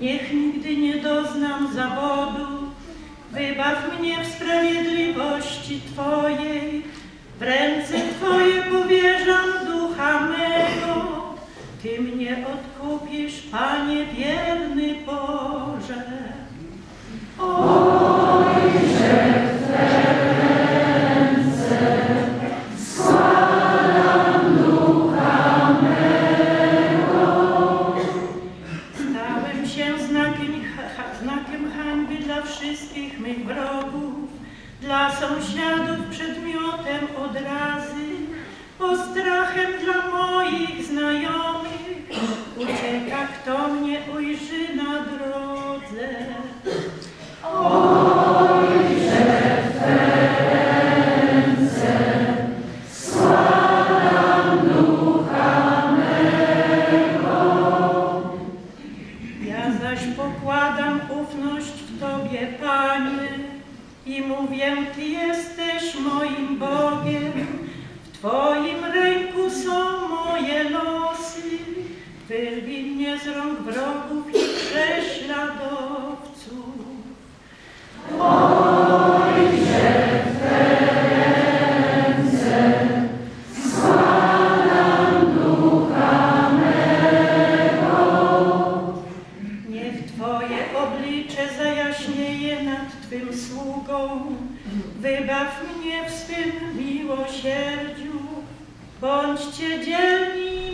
Niech nigdy nie doznam zawodu, wybaw mnie w sprawiedliwości Twojej. W ręce Twoje powierzam ducha mego, Ty mnie odkupisz, Panie wierny Boże. Dla wszystkich mych wrogów, dla sąsiadów przedmiotem odrazy, postrachem dla moich znajomych. Ucieka, kto mnie ujrzy na drodze. Ja zaś pokładam ufność Tobie, Panie, i mówię, Ty jesteś moim Bogiem. W Twoim ręku są moje losy. Wyrwij mnie z rąk wrogów i prześladowców. Nad Twym sługą. Wybaw mnie w swym miłosierdziu. Bądźcie dzielni